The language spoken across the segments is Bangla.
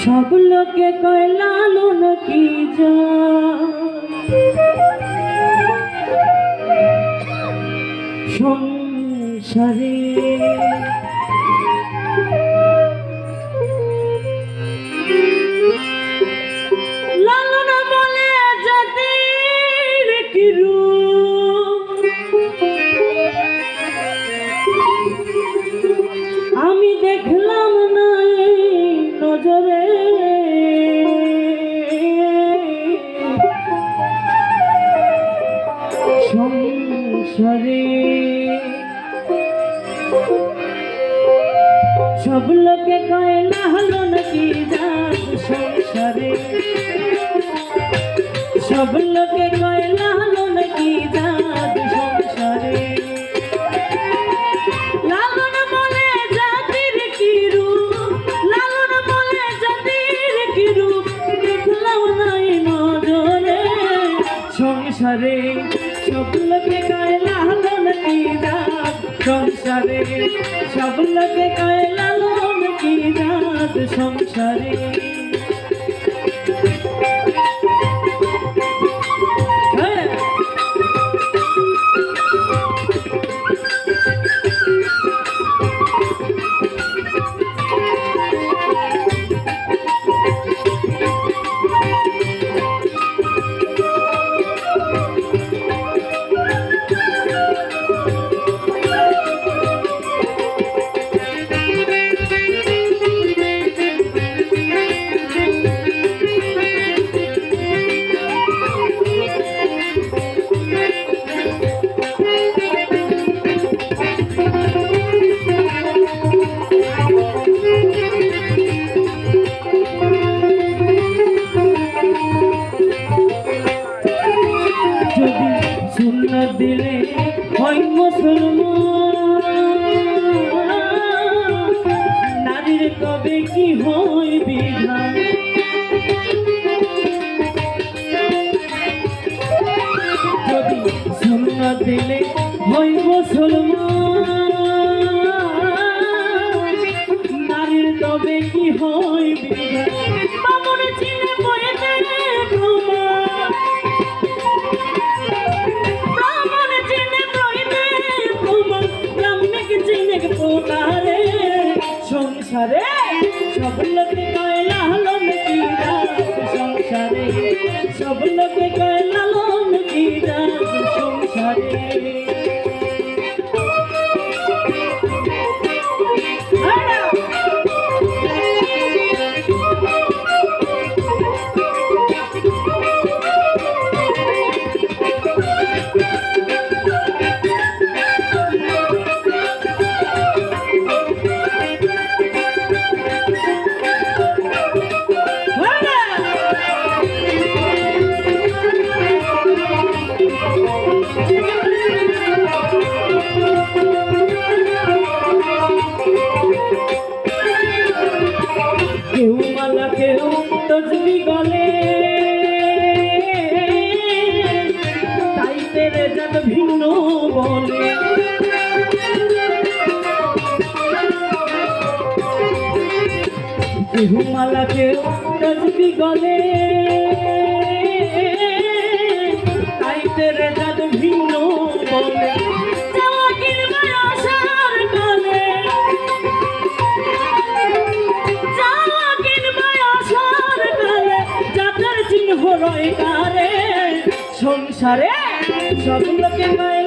সব লোকে কয় লালন কি যা? সংসারে সব লোকে কয়, না হলো নাকি সংসারে? সব লোকে কয়, না হলো নাকি সংসারে? সংসারে। সব লোকে কয় লালন কি যাক সংসারে? সব লোকে কয় সংসারে। baby. সব তসবি গলে। তাই তেরে যেন ভিন্ন বলে। কেউ মালা গলে। তাই তেরে যেন ভিন্ন রয় কারে সংসারে সব লোকে কয়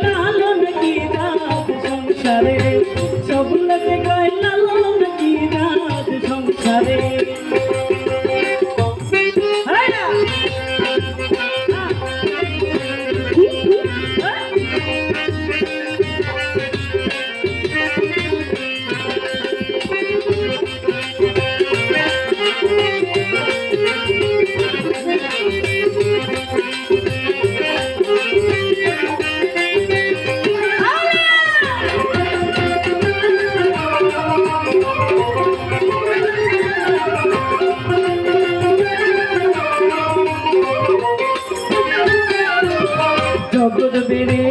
পেরে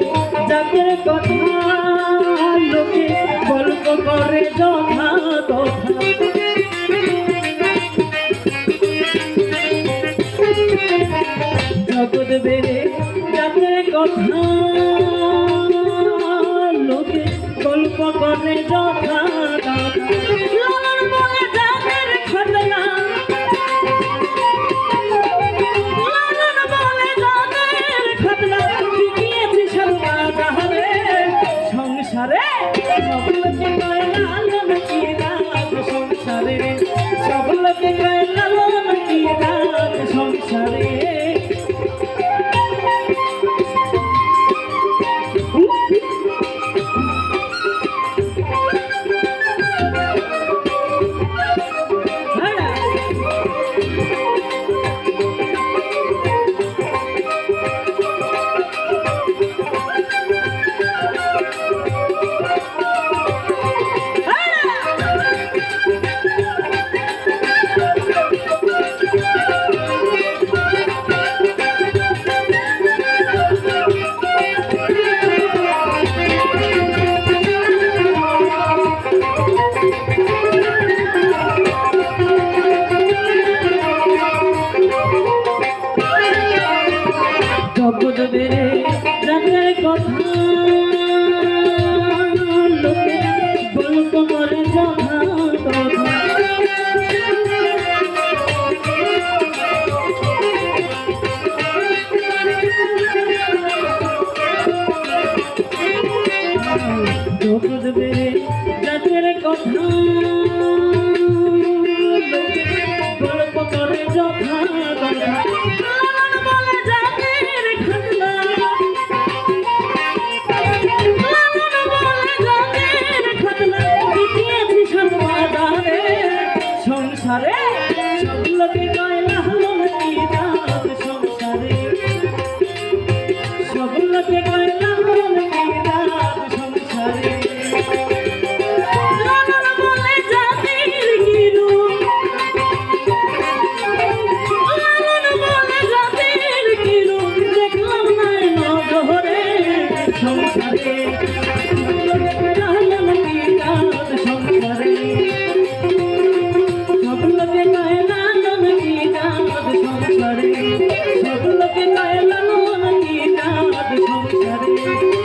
যাদের কথা লোকে গল্প করে যথা তথা। জগৎ বেড়ে যাদের কথা লোকে গল্প করে যথা বলবে রে রাজার কথা। লোকে গল্প করে যথা কথা বলবে রে রাজার কথা। গল্প করে যথা কথা पेट thank you.